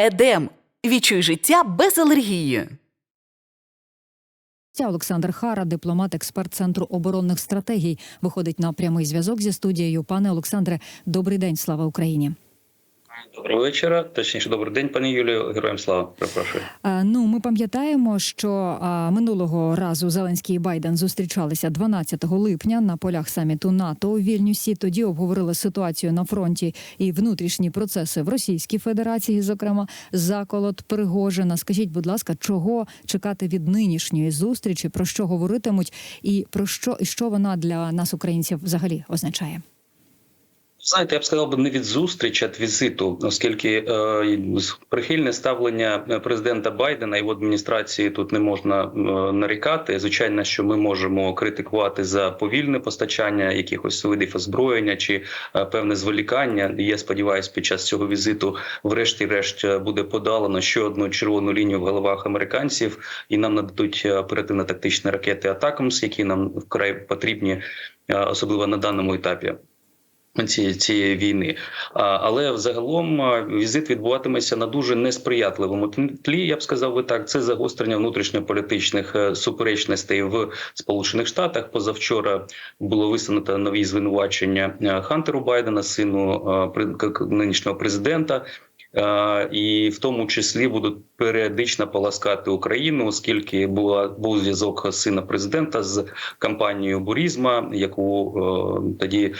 Едем. Відчуй життя без алергії. Ця Олександр Хара, дипломат, експерт центру оборонних стратегій, виходить на прямий зв'язок зі студією. Пане Олександре, добрий день, слава Україні. Доброго вечора, точніше, добрий день, пані Юлію. Героям слава. Перепрошую. Ну, ми пам'ятаємо, що минулого разу Зеленський і Байден зустрічалися 12 липня на полях саміту НАТО у Вільнюсі. Тоді обговорили ситуацію на фронті і внутрішні процеси в Російській Федерації, зокрема заколот Пригожина. Скажіть, будь ласка, чого чекати від нинішньої зустрічі? Про що говоритимуть, і про що і що вона для нас, українців, взагалі означає? Знаєте, я б сказав би не від зустрічі, а від візиту, оскільки е, прихильне ставлення президента Байдена і в адміністрації тут не можна е, нарікати. Звичайно, що ми можемо критикувати за повільне постачання якихось видів озброєння чи е, певне зволікання. Я сподіваюся, під час цього візиту, врешті-решт, е, буде подалено ще одну червону лінію в головах американців, і нам нададуть оперативно-тактичні ракети Атакамс, які нам вкрай потрібні, е, особливо на даному етапі. Цієї цієї війни, але взагалом візит відбуватиметься на дуже несприятливому тлі. Я б сказав би так. Це загострення внутрішньополітичних е, суперечностей в Сполучених Штатах. Позавчора було висунуто нові звинувачення е, Хантеру Байдена, сину е, нинішнього президента. І в тому числі будуть періодично поласкати Україну, оскільки була був зв'язок сина президента з кампанією Бурізма, яку е, тоді,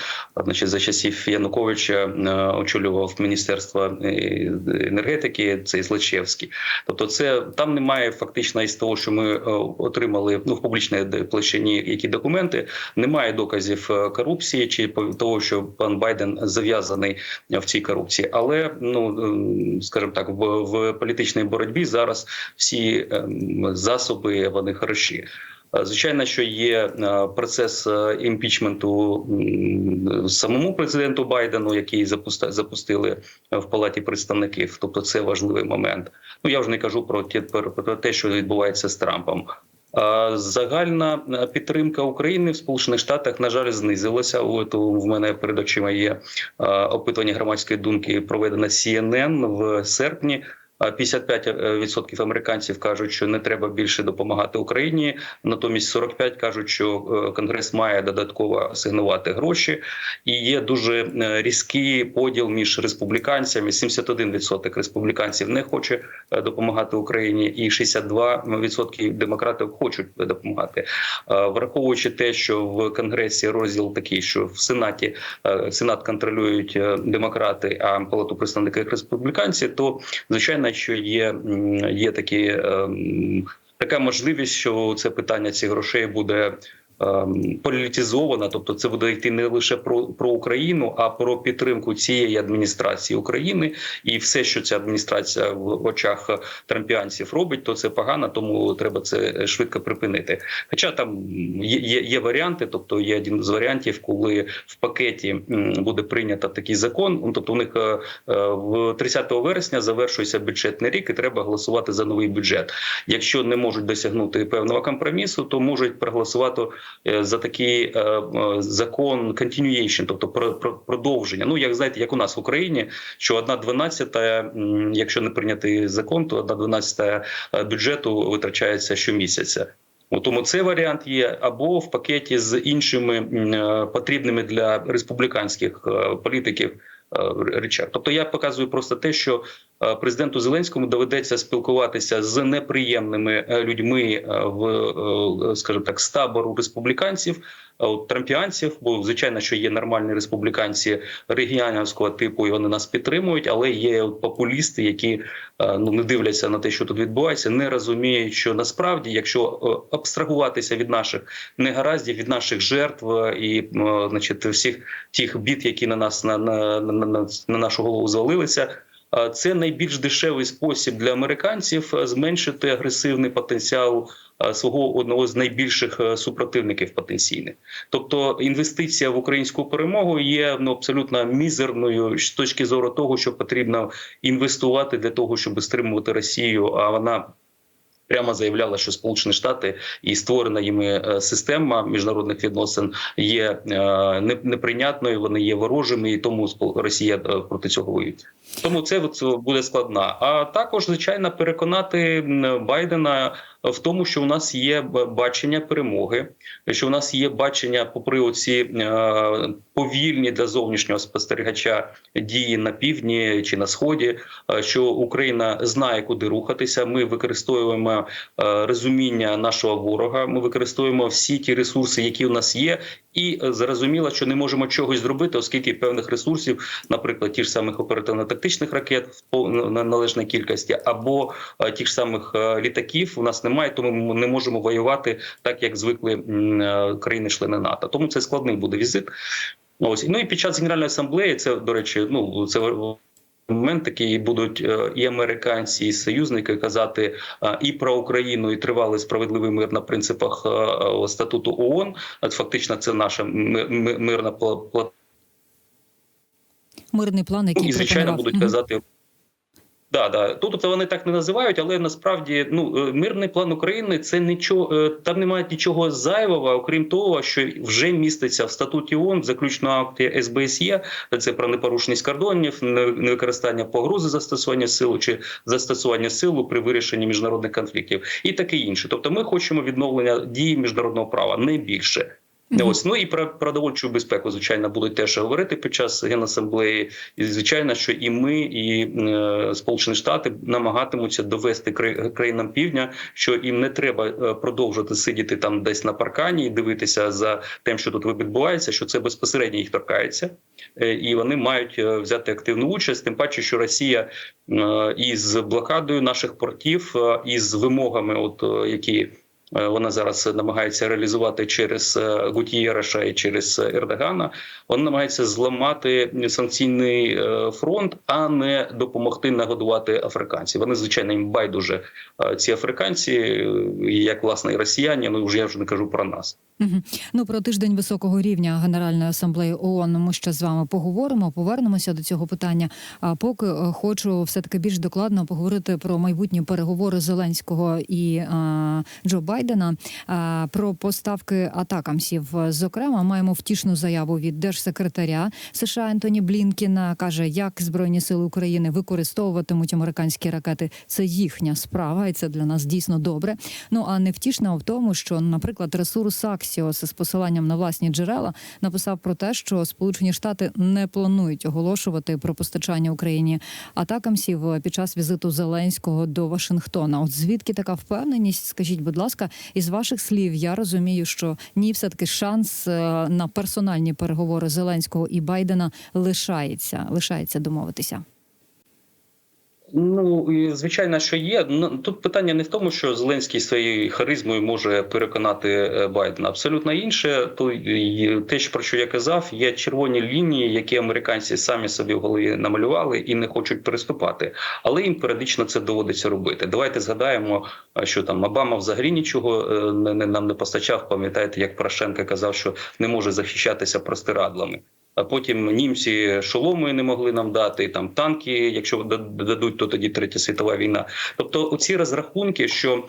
значить, за часів Януковича е, очолював міністерство е, енергетики. Цей Злочевський. Тобто, це там немає фактично із того, що ми е, отримали ну в публічній площині які документи. Немає доказів е, корупції чи того, що пан Байден зав'язаний в цій корупції, але ну ем, скажімо так, в, в політичній боротьбі зараз всі ем, засоби вони хороші. Е, Звичайно, що є е, процес е, імпічменту самому президенту Байдену, який запустили в палаті представників. Тобто, це важливий момент. Ну я вже не кажу про ті про те, що відбувається з Трампом. Загальна підтримка України в Сполучених Штатах на жаль знизилася. От в мене перед очима є опитування громадської думки, проведене CNN в серпні. А 55% американців кажуть, що не треба більше допомагати Україні. Натомість 45% кажуть, що е, Конгрес має додатково асигнувати гроші, і є дуже е, різкий поділ між республіканцями. 71% республіканців не хоче е, допомагати Україні, і 62% демократів хочуть допомагати. Е, Враховуючи те, що в Конгресі розділ такий, що в Сенаті е, Сенат контролюють е, демократи, а палату представників республіканці, то звичайно, що є, є такі. ем, Така можливість, що це питання цих грошей буде ем, політизовано, тобто це буде йти не лише про, про Україну, а про підтримку цієї адміністрації України, і все, що ця адміністрація в очах трампіанців робить, то це погано, тому треба це швидко припинити. Хоча там є, є, є варіанти, тобто є один з варіантів, коли в пакеті буде прийнято такий закон. Ну, Тобто, у них е, в 30 вересня завершується бюджетний рік, і треба голосувати за новий бюджет. Якщо не можуть досягнути певного компромісу, то можуть проголосувати за такий е, е, закон continuation, тобто про, про продовження. Ну як знаєте, як у нас в Україні, що одна дванадцята, якщо не прийнятий закон, то одна дванадцята е, бюджету витрачається щомісяця. От Тому цей варіант є або в пакеті з іншими е, потрібними для республіканських е, політиків е, речах. Тобто я показую просто те, що е, президенту Зеленському доведеться спілкуватися з неприємними е, людьми е, в, е, скажімо так, з табору республіканців. Трампіанців, бо звичайно, що є нормальні республіканці регіональського типу, і вони нас підтримують, але є популісти, які е, ну не дивляться на те, що тут відбувається, не розуміють, що насправді, якщо е, абстрагуватися від наших негараздів, від наших жертв е, і е, значить всіх тих бід, які на нас на, на, на, на, на нашу голову звалилися. Е, Це найбільш дешевий спосіб для американців е, зменшити агресивний потенціал е, свого одного з найбільших супротивників потенційних. Тобто інвестиція в українську перемогу є ну абсолютно мізерною з точки зору того, що потрібно інвестувати для того, щоб стримувати Росію. А вона Прямо заявляла, що Сполучені Штати і створена їми е, система міжнародних відносин є е, неприйнятною. Вони є ворожими, і тому Росія е, проти цього воює. Тому це буде складна. А також звичайно переконати Байдена в тому, що у нас є бачення перемоги, що у нас є бачення, попри оці е, повільні для зовнішнього спостерігача дії на півдні чи на сході, е, що Україна знає, куди рухатися. Ми використовуємо е, розуміння нашого ворога. Ми використовуємо всі ті ресурси, які у нас є, і зрозуміло, що не можемо чогось зробити, оскільки певних ресурсів, наприклад, ті ж самих оперативно-тактичних ракет в належній кількості, або ті ж самих літаків у нас немає, тому ми не можемо воювати так, як звикли е, країни-члени НАТО. Тому це складний буде візит. Ось ну і під час генеральної асамблеї це до речі, ну це момент такий будуть е, і американці, і союзники казати е, і про Україну, і тривалий справедливий мир на принципах статуту ООН. Фактично, це наша ми- ми- мирна пла- платформа. Мирний план, який І звичайно пропонував. будуть казати. Да, да. Тут тобто вони так не називають, але насправді ну е, мирний план України це нічого е, там немає нічого зайвого, окрім того, що вже міститься в статуті ООН, в заключному акті СБСЄ, це про непорушність кордонів, не- невикористання погрози застосування сил чи застосування силу при вирішенні міжнародних конфліктів і таке інше. Тобто, ми хочемо відновлення дії міжнародного права, не більше. Мгм. Ось ну і про продовольчу безпеку, звичайно, будуть теж говорити під час генасамблеї. І звичайно, що і ми, і е, Сполучені Штати намагатимуться довести країнам півдня, що їм не треба е, продовжувати сидіти там десь на паркані і дивитися за тим, що тут відбувається, що це безпосередньо їх торкається, Е, і вони мають е, взяти активну участь. Тим паче, що Росія е, із блокадою наших портів, е, із вимогами, от е, які. Е, Вона зараз намагається реалізувати через Гутієраша Гутієреша і через е, Ердогана. Вона намагається зламати санкційний е, фронт, а не допомогти нагодувати африканців. Вони звичайно їм байдуже е, ці африканці, е, як власне і росіяни. Ну вже я вже не кажу про нас. Ну про тиждень високого рівня Генеральної асамблеї ООН ми ще з вами поговоримо. Повернемося до цього питання. А поки е, хочу все таки більш докладно поговорити про майбутні переговори Зеленського і а, Джо Байдена. А, про поставки атакамсів. Зокрема, маємо втішну заяву від держсекретаря США Ентоні Блінкіна. каже, як збройні сили України використовуватимуть американські ракети. Це їхня справа, і це для нас дійсно добре. Ну а невтішна в тому, що, наприклад, ресурс Аксіос з посиланням на власні джерела написав про те, що Сполучені Штати не планують оголошувати про постачання Україні атакамсів під час візиту Зеленського до Вашингтона. От звідки така впевненість? Скажіть, будь ласка, із ваших слів я розумію, що ні, все таки шанс е, на персональні переговори Зеленського і Байдена лишається, лишається домовитися. Ну звичайно, що є. Ну, Тут питання не в тому, що Зеленський своєю харизмою може переконати е, Байдена. Абсолютно інше. То те, про що я казав, є червоні лінії, які американці самі собі в голові намалювали і не хочуть переступати. Але їм періодично це доводиться робити. Давайте згадаємо, що там Обама взагалі нічого е, не нам не постачав. Пам'ятаєте, як Порошенко казав, що не може захищатися простирадлами. А потім німці шоломи не могли нам дати, там танки, якщо дадуть, то тоді третя світова війна. Тобто, оці розрахунки, що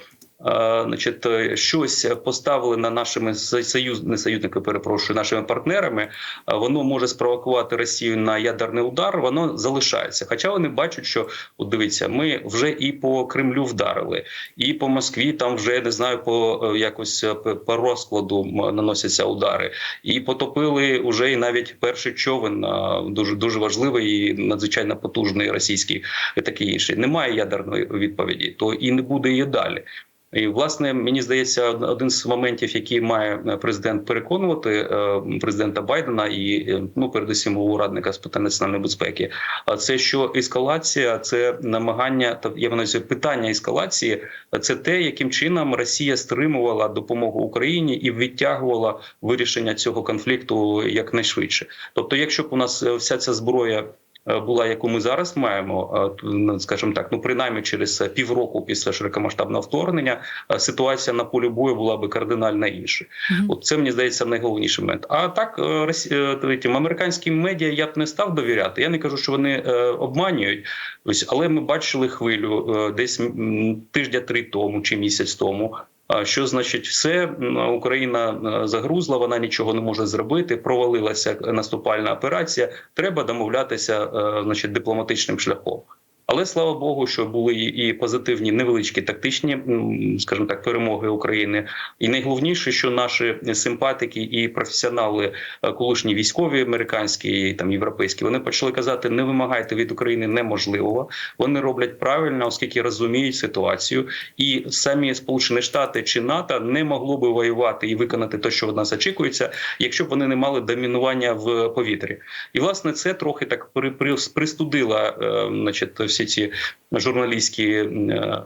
значить, е, щось поставили на нашими со- союз, не союзники, перепрошую, нашими партнерами, е, воно може спровокувати Росію на ядерний удар. Воно залишається. Хоча вони бачать, що от дивіться, ми вже і по Кремлю вдарили, і по Москві там вже не знаю, по е, якось е, по- розкладу наносяться удари і потопили уже і навіть перший човен дуже дуже важливий і надзвичайно потужний російський і такий інший. Немає ядерної відповіді, то і не буде її далі. І власне мені здається, один з моментів, який має е, президент переконувати е, президента Байдена і е, ну передусім його радника з питань національної безпеки. Це що ескалація, це намагання та я вона питання ескалації, це те, яким чином Росія стримувала допомогу Україні і відтягувала вирішення цього конфлікту якнайшвидше. Тобто, якщо б у нас вся ця зброя була, яку ми зараз маємо, е, ну, скажімо так, ну принаймні через е, півроку після широкомасштабного вторгнення, е, ситуація на полі бою була би кардинально інша. Мгм. От це мені здається найголовніший момент. А так, е, е, третім, американським медіа я б не став довіряти. Я не кажу, що вони е, обманюють. Ось, але ми бачили хвилю е, десь м, тижня три тому чи місяць тому. Що значить, все Україна е, загрузла, вона нічого не може зробити. Провалилася наступальна операція. Треба домовлятися, е, значить, дипломатичним шляхом. Але слава Богу, що були і позитивні невеличкі тактичні, скажімо так, перемоги України. І найголовніше, що наші симпатики і професіонали, е, колишні військові, американські там європейські, вони почали казати: не вимагайте від України неможливого. Вони роблять правильно, оскільки розуміють ситуацію, і самі Сполучені Штати чи НАТО не могло би воювати і виконати те, що від нас очікується, якщо б вони не мали домінування в повітрі. І власне це трохи так при, при, пристудило, е, значить, всі ці журналістські, е,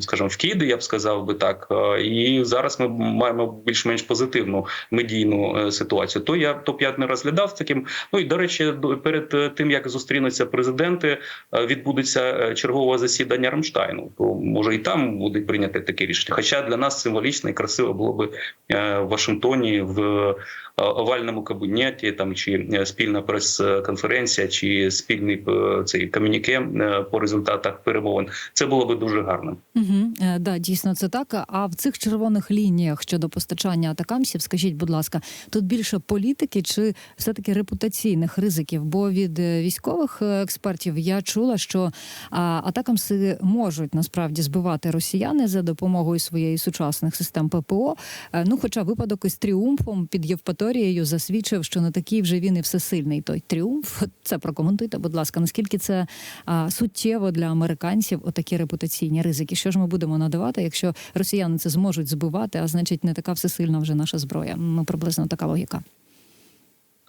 скажімо, вкиди, я б сказав би так. Е, І зараз ми маємо більш-менш позитивну медійну е, ситуацію. То я топ 5 не розглядав таким. Ну і до речі, перед тим як зустрінуться президенти, відбудеться чергове засідання Рамштайну. То може і там буде прийняти таке рішення. Хоча для нас символічно і красиво було би в Вашингтоні в овальному кабінеті, там чи е, спільна прес-конференція, чи спільний е, цей комюніке е, по результатах перемовин. Це було би дуже гарно. Угу. Е, да, дійсно це так. А в цих червоних лініях щодо постачання атакамсів, скажіть, будь ласка, тут більше політики чи все-таки репутаційних ризиків? Бо від е, військових е, експертів я чула, що атакамси можуть насправді збивати росіяни за допомогою своєї сучасних систем ППО. Е, Ну, хоча випадок із тріумфом під Євпаторією засвідчив, що не такий вже він і всесильний той тріумф. Це прокоментуйте, будь ласка, наскільки це а, суттєво для американців отакі репутаційні ризики. Що ж ми будемо надавати, якщо росіяни це зможуть збивати, а значить не така всесильна вже наша зброя? Ну приблизно така логіка.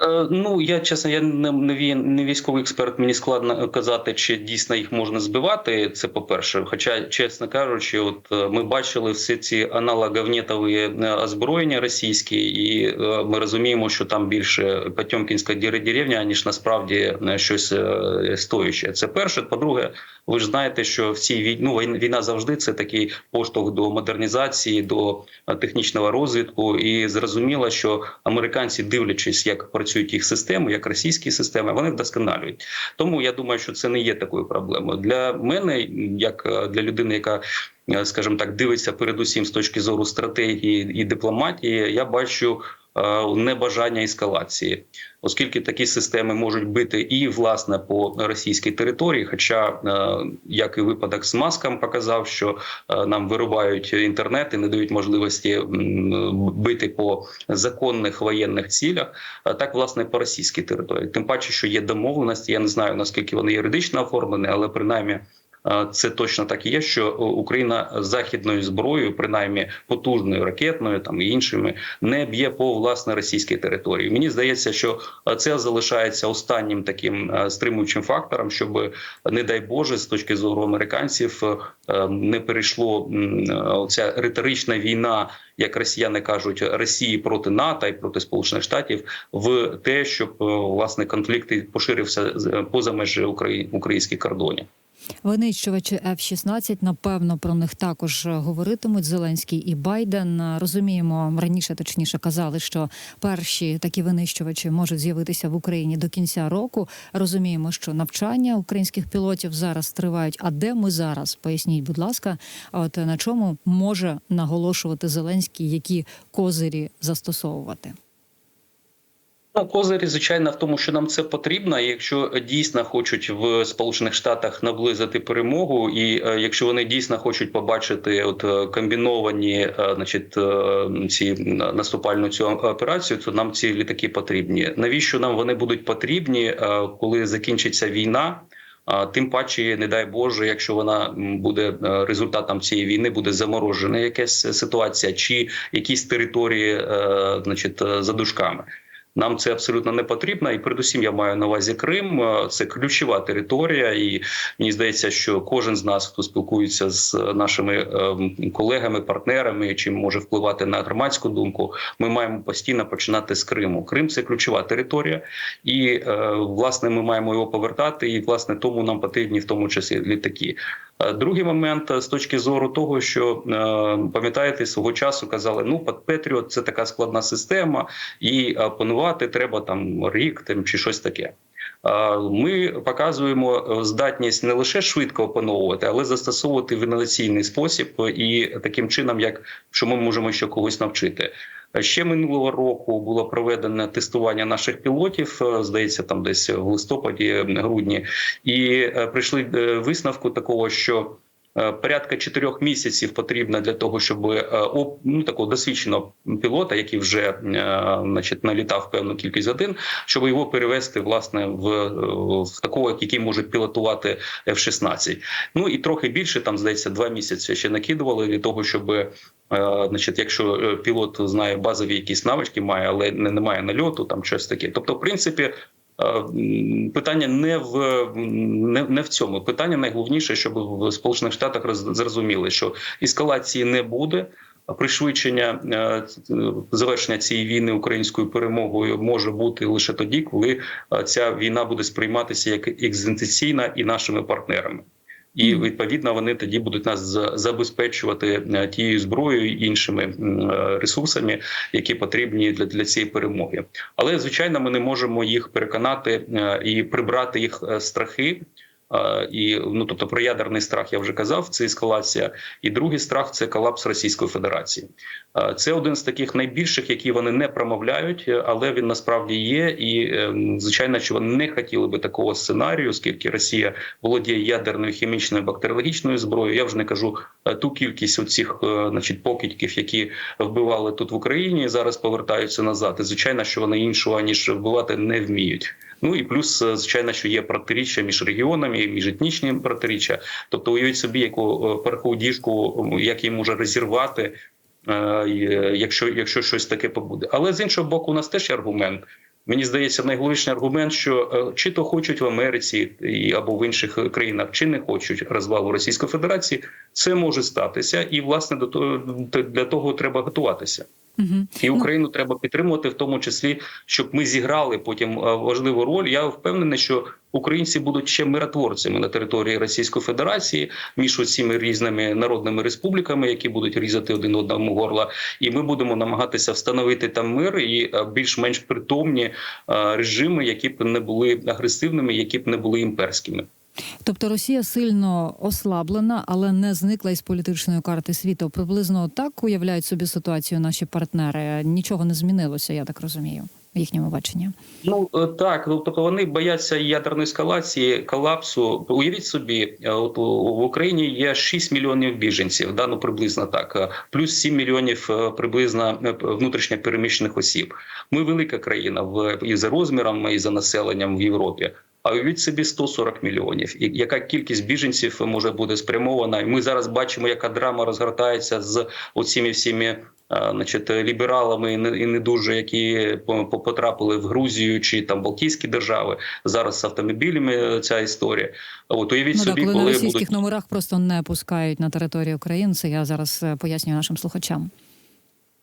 Е, Ну я чесно, я не, не, вій- не військовий експерт. Мені складно казати, чи дійсно їх можна збивати. Це по перше. Хоча, чесно кажучи, от е, ми бачили всі ці аналоговнєтові е, озброєння російські, і ми розуміємо, що там більше Потьомкінська деревня, ніж насправді щось стоюче. Це перше. По-друге, ви ж знаєте, що в цій війні ну, війна завжди це такий поштовх до модернізації, до технічного розвитку. І зрозуміло, що американці, дивлячись, як працюють їх системи, як російські системи, вони вдосконалюють. Тому я думаю, що це не є такою проблемою для мене, як е, для людини, яка скажімо так, дивиться передусім з точки зору стратегії і дипломатії. Я бачу е, небажання ескалації, оскільки такі системи можуть бити і власне по російській території. Хоча, е, як і випадок з маском показав, що е, нам вирубають інтернет і не дають можливості бити по законних воєнних цілях, так власне по російській території. Тим паче, що є домовленості. Я не знаю наскільки вони юридично оформлені, але принаймні. Е, Це точно так і є, що Україна західною зброєю, принаймні потужною ракетною, там і іншими, не б'є по власне російській території. Мені здається, що е, це залишається останнім таким е, стримуючим фактором, щоб не дай Боже, з точки зору американців, е, не перейшло е, ця риторична війна, як росіяни кажуть, Росії проти НАТО і проти Сполучених Штатів, в те, щоб е, власне конфлікт поширився поза межі Украї- українських кордонів. Винищувачі F-16, напевно, про них також говоритимуть Зеленський і Байден. Розуміємо, раніше точніше казали, що перші такі винищувачі можуть з'явитися в Україні до кінця року. Розуміємо, що навчання українських пілотів зараз тривають. А де ми зараз? Поясніть, будь ласка, от на чому може наголошувати Зеленський, які козирі застосовувати? Козирі, звичайно, в тому, що нам це потрібно. І якщо дійсно хочуть в Сполучених Штатах наблизити перемогу, і е, якщо вони дійсно хочуть побачити от е, комбіновані, е, значить, ці наступальну цю операцію, то нам ці літаки потрібні. Навіщо нам вони будуть потрібні, коли закінчиться війна? Тим паче, не дай Боже, якщо вона буде результатом цієї війни, буде заморожена якась ситуація, чи якісь території, значить, за дужками. Нам це абсолютно не потрібно, і передусім я маю на увазі Крим. Е, Це ключова територія, і мені здається, що кожен з нас, хто спілкується з нашими ем, колегами, партнерами, чим може впливати на громадську думку, ми маємо постійно починати з Криму. Крим це ключова територія, і е, власне ми маємо його повертати. І власне тому нам потрібні в тому числі літаки. Е, Другий момент е, з точки зору того, що е, пам'ятаєте, свого часу казали, ну Петріот це така складна система, і опанувати треба там рік там чи щось таке. Е, Ми показуємо е, здатність не лише швидко опановувати, але застосовувати в інноваційний спосіб і таким чином, як що ми можемо ще когось навчити. Ще минулого року було проведено тестування наших пілотів, е, здається, там десь в листопаді, грудні, і е, прийшли е, висновку такого, що е, порядка чотирьох місяців потрібно для того, щоб е, ну, такого досвідченого пілота, який вже е, значить, налітав певну кількість годин, щоб його перевести власне в, е, в такого, який може пілотувати F-16. Ну і трохи більше, там здається, два місяці ще накидували для того, щоб е, значить, якщо е, пілот знає базові якісь навички, має, але не, не має нальоту, там щось таке. Тобто, в принципі. е, Питання не в не, не в цьому. Питання найголовніше, щоб в Сполучених Штатах роз- зрозуміли, що ескалації не буде. Пришвидшення е, завершення цієї війни українською перемогою може бути лише тоді, коли ця війна буде сприйматися як екзистенційна і нашими партнерами. І відповідно вони тоді будуть нас за- забезпечувати е, тією зброєю і іншими е, ресурсами, які потрібні для, для цієї перемоги. Але звичайно, ми не можемо їх переконати е, і прибрати їх страхи. І ну тобто про ядерний страх я вже казав. Це ескалація, і другий страх це колапс Російської Федерації. Це один з таких найбільших, які вони не промовляють, але він насправді є. І е, звичайно, що вони не хотіли би такого сценарію, оскільки Росія володіє ядерною хімічною бактеріологічною зброєю. Я вже не кажу е, ту кількість оцих, е, значить, покидьків, які вбивали тут в Україні, зараз повертаються назад. І звичайно, що вони іншого ніж вбивати не вміють. Ну і плюс, е, звичайно, що є протиріччя між регіонами, між етнічні протиріччя. Тобто, уявіть собі, яку переходіжку, діжку, як її може розірвати, е, е, якщо, якщо щось таке побуде. Але з іншого боку, у нас теж є аргумент. Мені здається, найголовніший аргумент, що е, чи то хочуть в Америці або в інших е, країнах, чи не хочуть розвалу Російської Федерації, це може статися, і власне до того для того треба готуватися. Угу. І Україну треба підтримувати, в тому числі, щоб ми зіграли потім е, важливу роль. Я впевнений, що українці будуть ще миротворцями на території Російської Федерації між цими різними народними республіками, які будуть різати один одному горла, і ми будемо намагатися встановити там мир і е, більш-менш притомні е, режими, які б не були агресивними, які б не були імперськими. Тобто Росія сильно ослаблена, але не зникла із політичної карти світу. Приблизно так уявляють собі ситуацію наші партнери. Нічого не змінилося, я так розумію, в їхньому баченні. Ну е, так, ну тобто вони бояться ядерної ескалації, колапсу. Уявіть собі, е, от в Україні є 6 мільйонів біженців, да, ну приблизно так, е, плюс 7 мільйонів приблизно внутрішньопереміщених внутрішньо переміщених осіб. Ми велика країна в і за розміром, і за населенням в Європі. А уявіть собі 140 мільйонів. І яка кількість біженців може бути спрямована? І ми зараз бачимо, яка драма розгортається з оціми всіми значить, лібералами і не, дуже, які по- по- потрапили в Грузію чи там Балтійські держави. Зараз з автомобілями ця історія. От уявіть Ну так, собі, коли на російських будуть номерах просто не пускають на територію України. Це я зараз е, пояснюю нашим слухачам.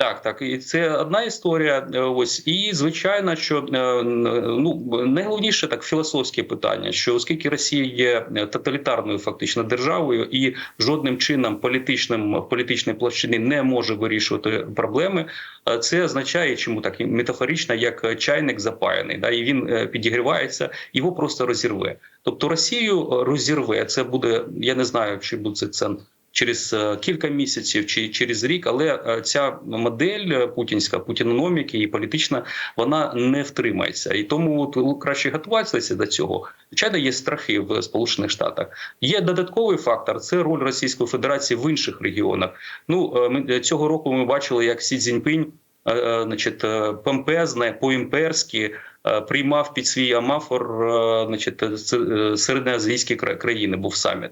Так, так, і це одна історія. е, Ось і звичайно, що е, ну найголовніше так філософське питання: що оскільки Росія є е, тоталітарною фактично державою, і жодним чином політичним в політичній площині не може вирішувати проблеми, це означає, чому так метафорично, як чайник запаяний, да, і він підігрівається, його просто розірве. Тобто Росію розірве. Це буде, я не знаю, чи буде це через е, кілька місяців чи через рік, але е, ця модель е, путінська путінономіки і політична вона не втримається, і тому краще готуватися до цього. Звичайно, є страхи в Сполучених Штатах. Є додатковий фактор це роль Російської Федерації в інших регіонах. Ну ми цього року ми бачили, як Сі Цзіньпінь, значить, помпезне по-імперськи приймав під свій амафор, значить, середньоазійські країни. Був саміт.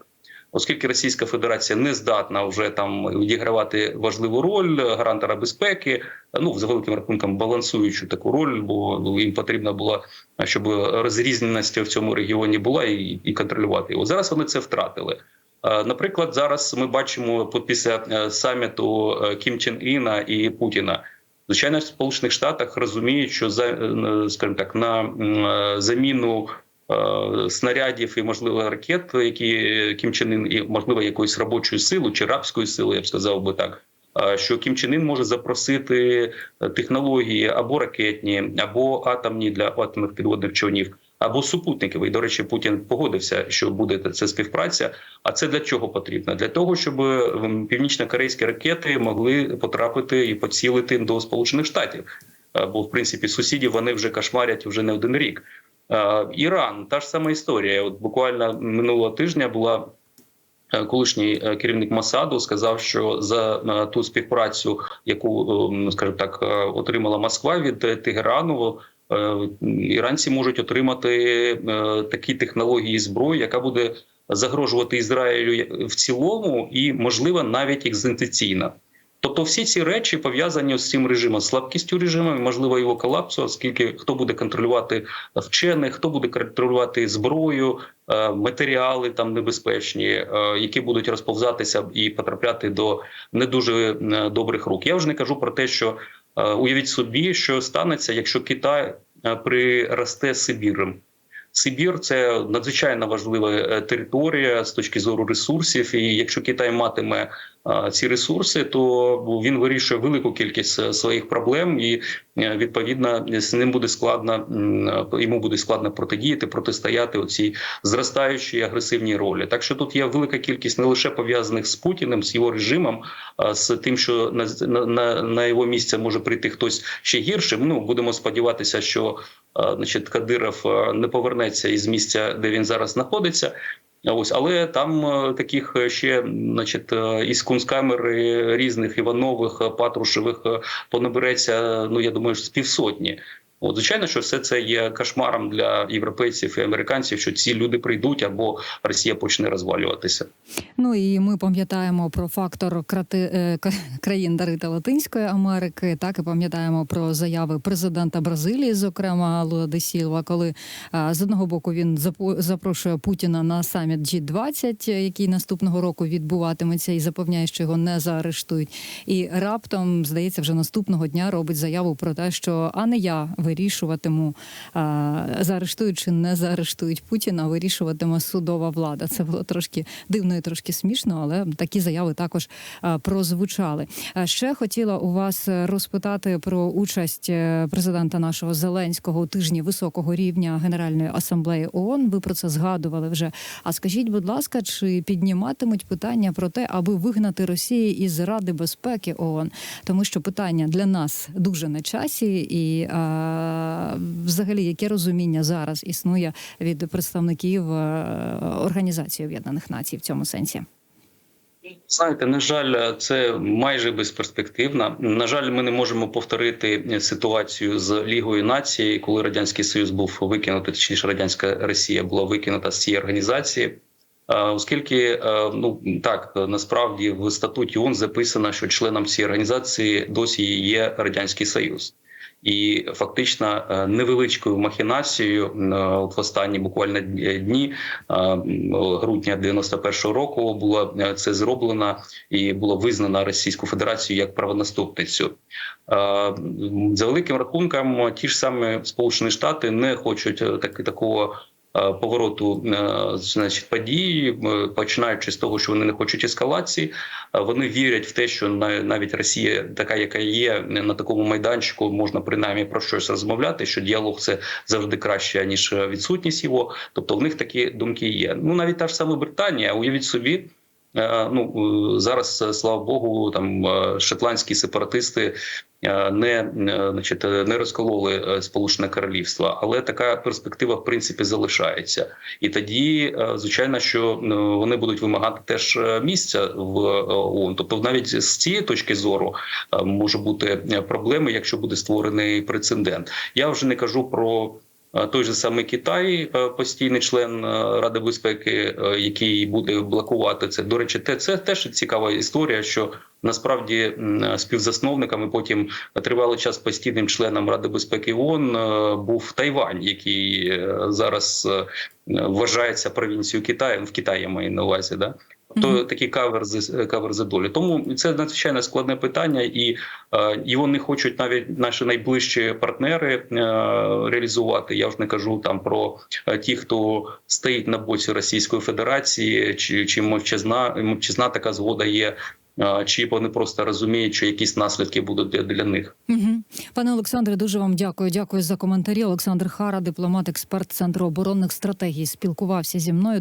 Оскільки Російська Федерація не здатна вже там відігравати важливу роль гарантора безпеки, ну за великим рахунком балансуючу таку роль, бо ну, їм потрібно було, щоб розрізненість в цьому регіоні була і, і контролювати його. Зараз вони це втратили. Е, Наприклад, зараз ми бачимо після е, саміту е, Кім Чен Іна і Путіна. Звичайно, в Сполучених Штатах розуміють, що за е, скажімо так на е, заміну е, снарядів і можливо ракет, які Кім Чен Ін, і можливо якоїсь робочої сили чи рабської сили, я б сказав би так. е, Що Кім Чен Ін може запросити е, технології або ракетні, або атомні для атомних підводних човнів, або супутникові. І, До речі, Путін погодився, що буде це співпраця. А це для чого потрібно? Для того, щоб північно-корейські ракети могли потрапити і поцілити до Сполучених Штатів. Е, Бо в принципі сусідів вони вже кошмарять вже не один рік. Е, Іран та ж сама історія. От буквально минулого тижня була. е, Колишній е, керівник Масаду сказав, що за ту співпрацю, яку е, скажімо так, отримала Москва від Тегерану, іранці можуть отримати такі технології зброї, яка буде загрожувати Ізраїлю в цілому, і можливо навіть екзистенційно. Тобто, всі ці речі пов'язані з цим режимом, слабкістю режиму, можливо, його колапсу, оскільки хто буде контролювати вчених, хто буде контролювати зброю, е, матеріали там небезпечні, е, які будуть розповзатися і потрапляти до не дуже е, добрих рук. Я вже не кажу про те, що уявіть собі, що станеться, якщо Китай приросте Сибіром. Сибір це надзвичайно важлива територія з точки зору ресурсів. І якщо Китай матиме ці ресурси, то він вирішує велику кількість е, своїх проблем, і е, відповідно з ним буде складно е, йому буде складно протидіяти, протистояти оцій зростаючій агресивній ролі. Так що тут є велика кількість не лише пов'язаних з Путіним, з його режимом, а з тим, що на, на, на- його місце може прийти хтось ще гіршим. Ну будемо сподіватися, що е, значить Кадиров е, не повернеться із місця, де він зараз знаходиться. Ось, але там е, таких е, ще, значить, е, із кунсткамери різних Іванових, Патрушевих понабереться. Ну я думаю, з півсотні. От, звичайно, що все це є кошмаром для європейців і американців, що ці люди прийдуть або Росія почне розвалюватися. Ну і ми пам'ятаємо про фактор крати, е, країн дарити Латинської Америки. Так і пам'ятаємо про заяви президента Бразилії, зокрема Лула де Сілва, коли е, з одного боку він запрошує Путіна на саміт G20, е, який наступного року відбуватиметься, і запевняє, що його не заарештують. І раптом, здається, вже наступного дня робить заяву про те, що а не я вирішуватиму, заарештують чи не заарештують Путіна, вирішуватиме судова влада. Це було трошки дивно і трошки смішно, але такі заяви також прозвучали. Ще хотіла у вас розпитати про участь е, президента нашого Зеленського у тижні високого рівня Генеральної асамблеї ООН. Ви про це згадували вже. А скажіть, будь ласка, чи підніматимуть питання про те, аби вигнати Росію із Ради безпеки ООН? Тому що питання для нас дуже на часі, і взагалі яке розуміння зараз існує від представників е, Організації Об'єднаних Націй в цьому сенсі? Знаєте, на жаль, це майже безперспективно. На жаль, ми не можемо повторити ситуацію з Лігою націй, коли радянський союз був викинутий, точніше радянська Росія була викинута з цієї організації. Е, Оскільки е, ну так насправді в статуті ООН записано, що членом цієї організації досі є радянський союз, і фактично е, невеличкою махінацією е, в останні буквально дні е, грудня 91-го року було це зроблено і було визнано Російську Федерацію як правонаступницю. За великим рахунком, ті ж самі Сполучені Штати не хочуть так, такого. Е, Повороту е, значить подій, е, починаючи з того, що вони не хочуть ескалації, Е, вони вірять в те, що навіть Росія, така яка є на такому майданчику, можна принаймні про щось розмовляти. Що діалог це завжди краще ніж відсутність його. Тобто, в них такі думки є. Ну навіть та ж сама Британія, уявіть собі. Ну зараз, слава Богу, там шотландські сепаратисти не, е, значить, е, не розкололи е, Сполучене Королівство, але така перспектива в принципі залишається. І тоді, е, звичайно, що е, вони будуть вимагати теж е, місця в е, ООН. Тобто, навіть з цієї точки зору е, може бути е, проблеми, якщо буде створений прецедент. Я вже не кажу про. Е, Той же самий Китай, е, постійний член е, Ради безпеки, який буде блокувати це. До речі, те це теж цікава історія, що насправді співзасновниками потім тривалий час постійним членом Ради безпеки ООН був Тайвань, який зараз вважається провінцією Китаю. В Китаї маю на увазі, да. То такі каверзи каверзи долі. Тому це надзвичайно складне питання, і е, його не хочуть навіть наші найближчі партнери е, реалізувати. Я вже не кажу там про е, ті, хто стоїть на боці Російської Федерації, чи, чи мовчазна мовчазна така згода є. Чи вони просто розуміють, що якісь наслідки будуть для, для них? Угу. Пане Олександре, дуже вам дякую. Дякую за коментарі. Олександр Хара, дипломат, експерт Центру оборонних стратегій, спілкувався зі мною.